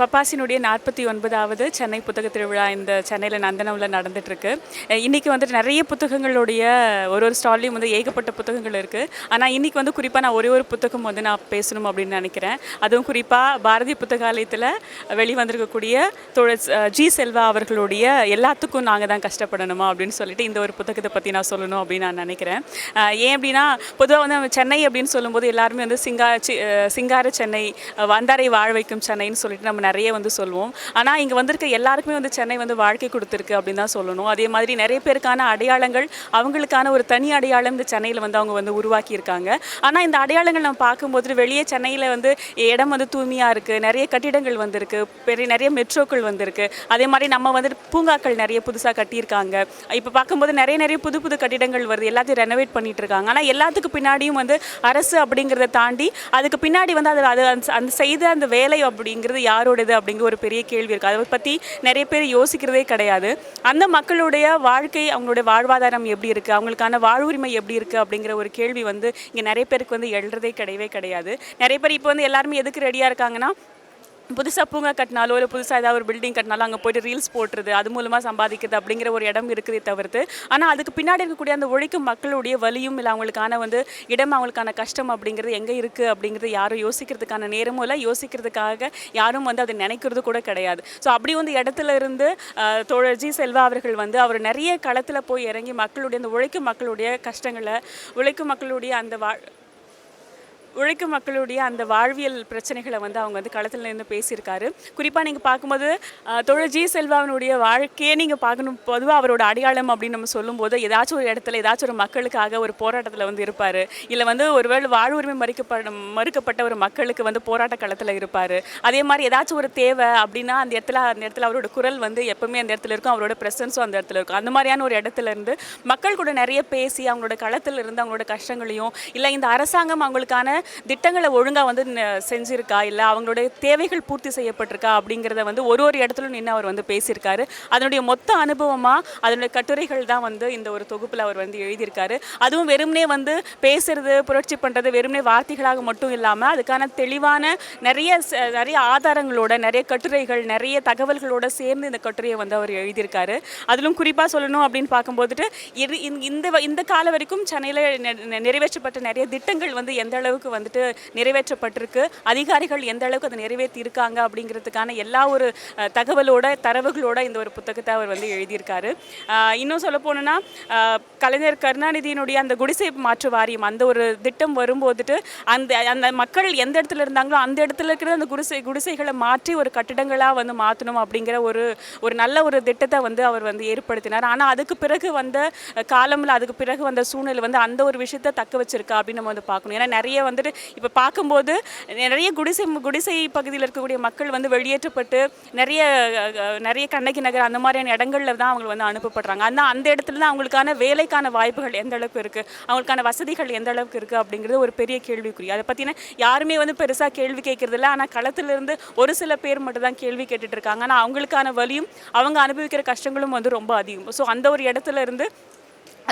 பப்பாசினுடைய நாற்பத்தி ஒன்பதாவது சென்னை புத்தக திருவிழா இந்த சென்னையில் நந்தனவில் நடந்துட்டுருக்கு. இன்றைக்கி வந்துட்டு நிறைய புத்தகங்களுடைய ஒரு ஒரு ஸ்டால்லையும் வந்து ஏகப்பட்ட புத்தகங்கள் இருக்குது ஆனால் இன்றைக்கி வந்து குறிப்பாக நான் ஒரே ஒரு புத்தகம் வந்து நான் பேசணும் அப்படின்னு நினைக்கிறேன். அதுவும் குறிப்பாக பாரதி புத்தகாலயத்தில் வெளிவந்திருக்கக்கூடிய தொழில் ஜி செல்வா அவர்களுடைய எல்லாத்துக்கும் நாங்கள் தான் கஷ்டப்படணுமா அப்படின்னு சொல்லிட்டு இந்த ஒரு புத்தகத்தை பற்றி நான் சொல்லணும் அப்படின்னு நான் நினைக்கிறேன். ஏன் அப்படின்னா பொதுவாக வந்து நம்ம சென்னை அப்படின்னு சொல்லும்போது எல்லாருமே வந்து சிங்கா சி- சிங்கார சென்னை வந்தாரை வாழ வைக்கும் சென்னைன்னு சொல்லிட்டு நம்ம நிறைய வந்து சொல்லுவோம் ஆனால் இங்கே வந்திருக்க எல்லாருக்குமே வந்து சென்னை வந்து வாழ்க்கை கொடுத்துருக்கு அப்படின்னு தான் சொல்லணும். அதே மாதிரி நிறைய பேருக்கான அடையாளங்கள் அவங்களுக்கான ஒரு தனி அடையாளம் இந்த சென்னையில் வந்து அவங்க வந்து உருவாக்கியிருக்காங்க. ஆனால் இந்த அடையாளங்கள் நம்ம பார்க்கும்போது வெளியே சென்னையில் வந்து இடம் வந்து தூய்மையாக இருக்குது நிறைய கட்டிடங்கள் வந்திருக்கு. பெரிய நிறைய மெட்ரோக்கள் வந்திருக்கு. அதே மாதிரி நம்ம வந்து பூங்காக்கள் நிறைய புதுசாக கட்டியிருக்காங்க. இப்போ பார்க்கும்போது நிறைய நிறைய புது புது கட்டிடங்கள் வருது. எல்லாத்தையும் ரெனோவேட் பண்ணிட்டு இருக்காங்க ஆனால் எல்லாத்துக்கு பின்னாடியும் வந்து அரசு அப்படிங்கிறத தாண்டி அதுக்கு பின்னாடி வந்து அது அது அந்த- செய்த அந்த வேலை அப்படிங்கிறது யாரோட தேவைப்படுது அப்படிங்கிற ஒரு பெரிய கேள்வி இருக்குது அதை பற்றி நிறைய பேர் யோசிக்கிறதே கிடையாது. அந்த மக்களுடைய வாழ்க்கை அவங்களுடைய வாழ்வாதாரம் எப்படி இருக்குது அவங்களுக்கான வாழ்வுரிமை எப்படி இருக்குது அப்படிங்கிற ஒரு கேள்வி வந்து இங்கே நிறைய பேருக்கு வந்து எழுறதே கிடையவே கிடையாது. நிறைய பேர் இப்போ வந்து எல்லாருமே எதுக்கு ரெடியாக இருக்காங்கன்னா புதுசாக பூங்கா கட்டினாலோ இல்லை புதுசாக ஏதாவது ஒரு பில்டிங் கட்டினாலும் அங்கே போயிட்டு ரீல்ஸ் போட்டுறது அது மூலமாக சம்பாதிக்கிறது அப்படிங்கிற ஒரு இடம் இருக்குதே தவிர்த்து. ஆனால் அதுக்கு பின்னாடி இருக்கக்கூடிய அந்த உழைக்கும் மக்களுடைய வலியும் இல்லை அவங்களுக்கான வந்து இடம் அவங்களுக்கான கஷ்டம் அப்படிங்கிறது எங்கே இருக்குது அப்படிங்கிறது யாரும் யோசிக்கிறதுக்கான நேரமும் இல்லை யோசிக்கிறதுக்காக யாரும் வந்து அதை நினைக்கிறது கூட கிடையாது. ஸோ அப்படி வந்து இடத்துல இருந்து தோழர் ஜி செல்வா அவர்கள் வந்து அவர் நிறைய களத்தில் போய் இறங்கி மக்களுடைய அந்த உழைக்கும் மக்களுடைய கஷ்டங்களை உழைக்கும் மக்களுடைய அந்த வா உழைக்கும் மக்களுடைய அந்த வாழ்வியல் பிரச்சனைகளை வந்து அவங்க வந்து களத்தில் நின்று பேசியிருக்காரு. குறிப்பாக நீங்கள் பார்க்கும்போது தொழில் ஜி செல்வாவினுடைய வாழ்க்கையே நீங்கள் பார்க்கணும் பொதுவாக அவரோட அடையாளம் அப்படின்னு நம்ம சொல்லும்போது ஏதாச்சும் ஒரு இடத்துல ஏதாச்சும் ஒரு மக்களுக்காக ஒரு போராட்டத்தில் வந்து இருப்பார். இல்லை வந்து ஒருவேளை வாழ்வுரிமை மறுக்கப்பட மறுக்கப்பட்ட ஒரு மக்களுக்கு வந்து போராட்ட களத்தில் இருப்பார். அதே மாதிரி ஏதாச்சும் ஒரு தேவை அப்படின்னா அந்த இடத்துல அந்த இடத்துல அவரோட குரல் வந்து எப்பவுமே அந்த இடத்துல இருக்கும் அவரோட ப்ரெசன்ஸும் அந்த இடத்துல இருக்கும். அந்த மாதிரியான ஒரு இடத்துல இருந்து மக்கள் கூட நிறைய பேசி அவங்களோட களத்தில் இருந்து அவங்களோட கஷ்டங்களையும் இல்லை இந்த அரசாங்கம் அவங்களுக்கான திட்டங்களை ஒழுங்காக வந்து ந- இல்லை அவங்களுடைய தேவைகள் பூர்த்தி செய்யப்பட்டிருக்கா? அப்படிங்கிறத வந்து ஒரு ஒரு இடத்துல நின்று அவர் வந்து பேசியிருக்காரு. அதனுடைய மொத்த அனுபவமாக அதனுடைய கட்டுரைகள் தான் வந்து இந்த ஒரு தொகுப்பில் அவர் வந்து எழுதியிருக்காரு. அதுவும் வெறுமனே வந்து பேசுறது புரட்சி பண்ணுறது வெறுமனே வார்த்தைகளாக மட்டும் இல்லாமல் அதுக்கான தெளிவான நிறைய நிறைய ஆதாரங்களோட நிறைய கட்டுரைகள் நிறைய தகவல்களோட சேர்ந்து இந்த கட்டுரையை வந்து அவர் எழுதியிருக்காரு. அதிலும் குறிப்பாக சொல்லணும் அப்படின்னு பார்க்கும்போதுட்டு இந்த- இந்த வ- இந்த காலம் வரைக்கும் சென்னையில் நிறைவேற்றப்பட்ட நிறைய திட்டங்கள் வந்து எந்த அளவுக்கு வந்துட்டு நிறைவேற்றப்பட்டிருக்கு. அதிகாரிகள் எந்த அளவுக்கு அதை நிறைவேற்றி இருக்காங்க அப்படிங்கிறதுக்கான எல்லா ஒரு தகவலோட தரவுகளோட இந்த ஒரு புத்தகத்தை அவர் வந்து எழுதியிருக்காரு. இன்னும் சொல்ல போனோம்னா கலைஞர் கருணாநிதியினுடைய அந்த குடிசை மாற்று வாரியம் அந்த ஒரு திட்டம் வரும்போதுட்டு அந்த அந்த மக்கள் எந்த இடத்துல இருந்தாங்களோ அந்த இடத்துல இருக்கிற அந்த குடிசை குடிசைகளை மாற்றி ஒரு கட்டிடங்களாக வந்து மாற்றணும் அப்படிங்கிற ஒரு ஒரு நல்ல ஒரு திட்டத்தை வந்து அவர் வந்து ஏற்படுத்தினார். ஆனால் அதுக்கு பிறகு வந்த காலமில் அதுக்கு பிறகு வந்த சூழ்நிலை வந்து அந்த ஒரு விஷயத்தை தக்க வச்சிருக்கா அப்படின்னு நம்ம வந்து பார்க்கணும். ஏன்னா நிறைய வந்து வந்துட்டு இப்போ பார்க்கும்போது நிறைய குடிசை குடிசை பகுதியில் இருக்கக்கூடிய மக்கள் வந்து வெளியேற்றப்பட்டு நிறைய நிறைய கண்ணகி நகர் அந்த மாதிரியான இடங்கள்ல தான் அவங்க வந்து அனுப்பப்படுறாங்க. அந்த அந்த இடத்துல தான் அவங்களுக்கான வேலைக்கான வாய்ப்புகள் எந்த அளவுக்கு இருக்குது அவங்களுக்கான வசதிகள் எந்த அளவுக்கு இருக்குது அப்படிங்கிறது ஒரு பெரிய கேள்விக்குறி. அதை பற்றின யாருமே வந்து பெருசாக கேள்வி கேட்கறதில்ல ஆனால் களத்திலிருந்து ஒரு சில பேர் மட்டும் தான் கேள்வி கேட்டுட்டு இருக்காங்க. ஆனால் அவங்களுக்கான வலியும் அவங்க அனுபவிக்கிற கஷ்டங்களும் வந்து ரொம்ப அதிகம். ஸோ அந்த ஒரு இடத்துல இருந்து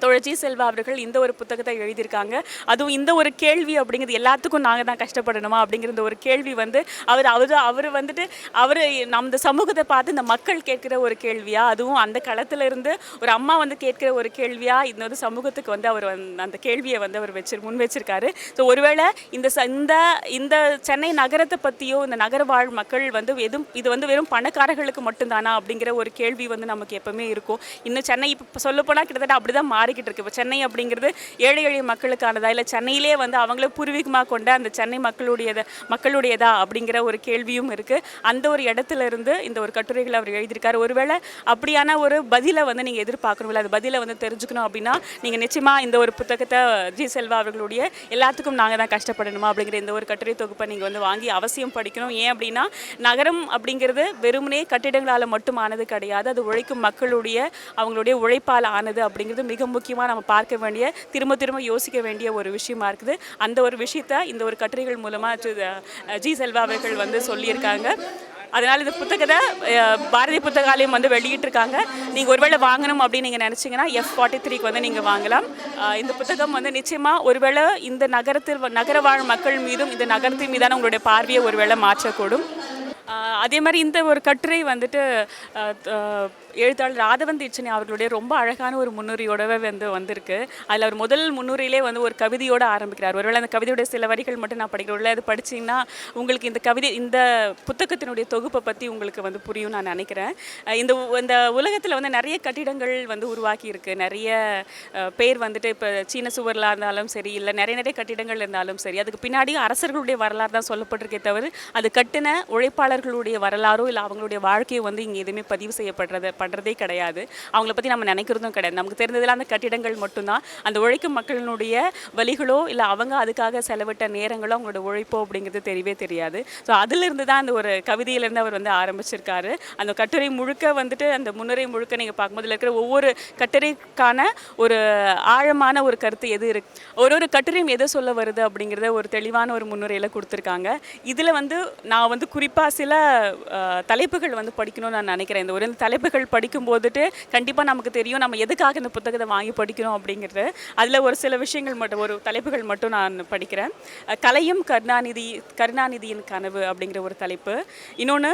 தொழச்சி செல்வா அவர்கள் இந்த ஒரு புத்தகத்தை எழுதியிருக்காங்க. அதுவும் இந்த ஒரு கேள்வி அப்படிங்கிறது எல்லாத்துக்கும் நாங்கள் தான் கஷ்டப்படணுமா அப்படிங்கிற ஒரு கேள்வி வந்து அவர் அவர் அவர் வந்துட்டு அவர் நம்ம சமூகத்தை பார்த்து இந்த மக்கள் கேட்குற ஒரு கேள்வியா? அதுவும் அந்த களத்தில் இருந்து ஒரு அம்மா வந்து கேட்குற ஒரு கேள்வியா? இந்த வந்து சமூகத்துக்கு வந்து அவர் அந்த கேள்வியை வந்து அவர் வச்சு முன் வச்சிருக்காரு. ஸோ ஒருவேளை இந்த ச- இந்த இந்த சென்னை நகரத்தை பற்றியோ இந்த நகர வாழ் மக்கள் வந்து எதுவும் இது வந்து வெறும் பணக்காரர்களுக்கு மட்டும்தானா அப்படிங்கிற ஒரு கேள்வி வந்து நமக்கு எப்பவுமே இருக்கும். இன்னும் சென்னை இப்போ சொல்லப்போனால் கிட்டத்தட்ட அப்படி தான் மாறிக்கிட்டு இருக்கு. இப்போ சென்னை அப்படிங்கிறது ஏழை எளிய மக்களுக்கானதா? இல்லை சென்னையிலே வந்து அவங்கள பூர்வீகமாக கொண்ட அந்த சென்னை மக்களுடையத மக்களுடையதா அப்படிங்கிற ஒரு கேள்வியும் இருக்குது அந்த ஒரு இடத்துல இருந்து இந்த ஒரு கட்டுரைகளை அவர் எழுதியிருக்காரு. ஒருவேளை அப்படியான ஒரு பதிலை வந்து நீங்கள் எதிர்பார்க்கணும் இல்லை அது பதிலை வந்து தெரிஞ்சுக்கணும் அப்படின்னா நீங்கள் நிச்சயமாக இந்த ஒரு புத்தகத்தை ஜி செல்வா அவர்களுடைய எல்லாத்துக்கும் நாங்கள் தான் கஷ்டப்படணுமா அப்படிங்கிற இந்த ஒரு கட்டுரை தொகுப்பை நீங்கள் வந்து வாங்கி அவசியம் படிக்கணும். ஏன் அப்படின்னா நகரம் அப்படிங்கிறது வெறுமனே கட்டிடங்களால் மட்டும் ஆனது கிடையாது. அது உழைக்கும் மக்களுடைய அவங்களுடைய உழைப்பால் ஆனது அப்படிங்கிறது மிக முக்கியமாக நம்ம பார்க்க வேண்டிய திரும்ப திரும்ப யோசிக்க வேண்டிய ஒரு விஷயமா இருக்குது. அந்த ஒரு விஷயத்தை இந்த ஒரு கட்டுரைகள் மூலமாக ஜி செல்வா அவர்கள் வந்து சொல்லியிருக்காங்க. அதனால் இந்த புத்தகத்தை பாரதி புத்தகாலயம் வந்து வெளியிட்டிருக்காங்க. நீங்கள் ஒருவேளை வாங்கணும் அப்படின்னு நீங்கள் நினச்சிங்கன்னா எஃப் ஃபார்ட்டி த்ரீக்கு வந்து நீங்கள் வாங்கலாம். இந்த புத்தகம் வந்து நிச்சயமாக ஒருவேளை இந்த நகரத்தில் வ- நகர வாழ் மக்கள் மீதும் இந்த நகரத்தின் மீதான உங்களுடைய பார்வையை ஒருவேளை மாற்றக்கூடும். அதே மாதிரி இந்த ஒரு கட்டுரை வந்துட்டு எழுத்தாளர் ராதவன் தீட்சணி அவர்களுடைய ரொம்ப அழகான ஒரு முன்னுரையோடவே வந்து வந்திருக்கு. அதில் அவர் முதல் முன்னுரையிலே வந்து ஒரு கவிதையோடு ஆரம்பிக்கிறார். ஒருவேளை அந்த கவிதையோட சில வரிகள் மட்டும் நான் படிக்கிறேன் அது படிச்சீங்கன்னா உங்களுக்கு இந்த கவிதை இந்த புத்தகத்தினுடைய தொகுப்பை பற்றி உங்களுக்கு வந்து புரியும் நான் நினைக்கிறேன். இந்த இந்த உலகத்தில் வந்து நிறைய கட்டிடங்கள் வந்து உருவாக்கி இருக்கு. நிறைய பேர் வந்துட்டு இப்போ சீன சுவரில் இருந்தாலும் சரி இல்லை நிறைய நிறைய கட்டிடங்கள் இருந்தாலும் சரி அதுக்கு பின்னாடி அரசர்களுடைய வரலாறு தான் சொல்லப்பட்டிருக்கே தவிர அது கட்டின உழைப்பாளர்களுடைய வரலாறோ இல்லை அவங்களுடைய வாழ்க்கையோ வந்து இங்கே எதுவுமே பதிவு செய்யப்படுறது பண்ணுறதே கிடையாது. அவங்கள பற்றி நம்ம நினைக்கிறதும் கிடையாது. நமக்கு தெரிஞ்சதில் அந்த கட்டிடங்கள் மட்டும்தான். அந்த உழைக்கும் மக்களினுடைய வழிகளோ இல்லை அவங்க அதுக்காக செலவிட்ட நேரங்களோ அவங்களோட உழைப்போ அப்படிங்கிறது தெரியவே தெரியாது. ஸோ அதிலிருந்து தான் அந்த ஒரு கவிதையிலேருந்து அவர் வந்து ஆரம்பிச்சிருக்காரு. அந்த கட்டுரை முழுக்க வந்துட்டு அந்த முன்னுரை முழுக்க நீங்கள் பார்க்கும்போது இருக்கிற ஒவ்வொரு கட்டுரைக்கான ஒரு ஆழமான ஒரு கருத்து எது இருக்கு? ஒரு ஒரு கட்டுரையும் எதை சொல்ல வருது அப்படிங்கிறத ஒரு தெளிவான ஒரு முன்னுரையில் கொடுத்துருக்காங்க. இதில் வந்து நான் வந்து குறிப்பாக சில தலைப்புகள் வந்து படிக்கணும்னு நான் நினைக்கிறேன். இந்த ஒரு இந்த தலைப்புகள் படிக்கும் போதுட்டு கண்டிப்பாக நமக்கு தெரியும் நம்ம எதுக்காக இந்த புத்தகத்தை வாங்கி படிக்கணும் அப்படிங்கிறது. அதில் ஒரு சில விஷயங்கள் மட்டும் ஒரு தலைப்புகள் மட்டும் நான் படிக்கிறேன். கலையும் கருணாநிதி கருணாநிதியின் கனவு அப்படிங்கிற ஒரு தலைப்பு. இன்னொன்று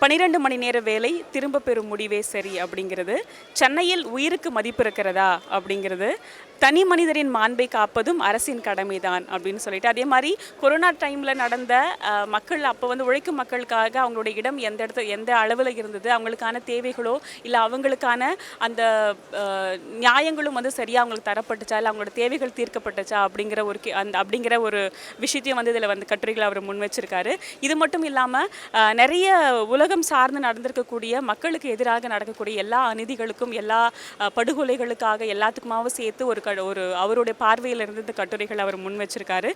பன்னிரெண்டு மணி நேர வேலை திரும்ப பெறும் முடிவே சரி அப்படிங்கிறது. சென்னையில் உயிருக்கு மதிப்பு இருக்கிறதா அப்படிங்கிறது. தனி மனிதரின் மாண்பை காப்பதும் அரசின் கடமைதான் அப்படின்னு சொல்லிட்டு. அதே மாதிரி கொரோனா டைமில் நடந்த மக்கள் அப்போ வந்து உழைக்கும் மக்களுக்காக அவங்களுடைய இடம் எந்த இடத்துல எந்த அளவில் இருந்தது அவங்களுக்கான தேவை தேவைகளோ இல்லை அவங்களுக்கான அந்த நியாயங்களும் வந்து சரியாக அவங்களுக்கு தரப்பட்டுச்சா இல்லை அவங்களோட தேவைகள் தீர்க்கப்பட்டுச்சா அப்படிங்கிற ஒரு அந்த அப்படிங்கிற ஒரு விஷயத்தையும் வந்து இதில் வந்து கட்டுரைகளை அவர் முன் வச்சிருக்காரு. இது மட்டும் இல்லாமல் நிறைய உலகம் சார்ந்து நடந்திருக்கக்கூடிய மக்களுக்கு எதிராக நடக்கக்கூடிய எல்லா அநீதிகளுக்கும் எல்லா படுகொலைகளுக்காக எல்லாத்துக்குமாவும் சேர்த்து ஒரு க ஒரு அவருடைய பார்வையிலிருந்து இந்த கட்டுரைகள் அவர் முன் வச்சிருக்காரு.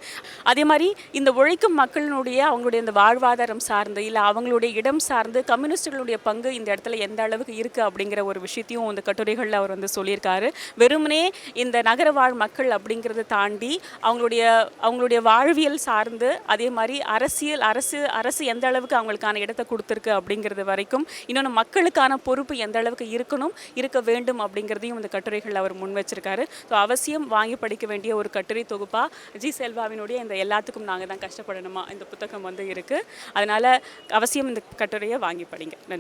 அதே மாதிரி இந்த உழைக்கும் மக்களினுடைய அவங்களுடைய இந்த வாழ்வாதாரம் சார்ந்து இல்லை அவங்களுடைய இடம் சார்ந்து கம்யூனிஸ்டுகளுடைய பங்கு இந்த இடத்துல எந்த அளவுக்கு இருக்குது அப்படிங்கிற ஒரு விஷயத்தையும் இந்த கட்டுரைகளில் அவர் வந்து சொல்லியிருக்காரு. வெறுமனே இந்த நகர வாழ் மக்கள் அப்படிங்கிறத தாண்டி அவங்களுடைய அவங்களுடைய வாழ்வியல் சார்ந்து அதே மாதிரி அரசியல் அரசு அரசு எந்த அளவுக்கு அவங்களுக்கான இடத்தை கொடுத்துருக்கு அப்படிங்கிறது வரைக்கும் இன்னொன்று மக்களுக்கான பொறுப்பு எந்த அளவுக்கு இருக்கணும் இருக்க வேண்டும் அப்படிங்கிறதையும் இந்த கட்டுரைகளில் அவர் முன் வச்சிருக்காரு. ஸோ அவசியம் வாங்கி படிக்க வேண்டிய ஒரு கட்டுரை தொகுப்பா ஜி செல்வாவினுடைய இந்த எல்லாத்துக்கும் நாங்கள் தான் கஷ்டப்படணுமா? இந்த புத்தகம் வந்து இருக்குது அதனால் அவசியம் இந்த கட்டுரையை வாங்கி படிங்க. நன்றி.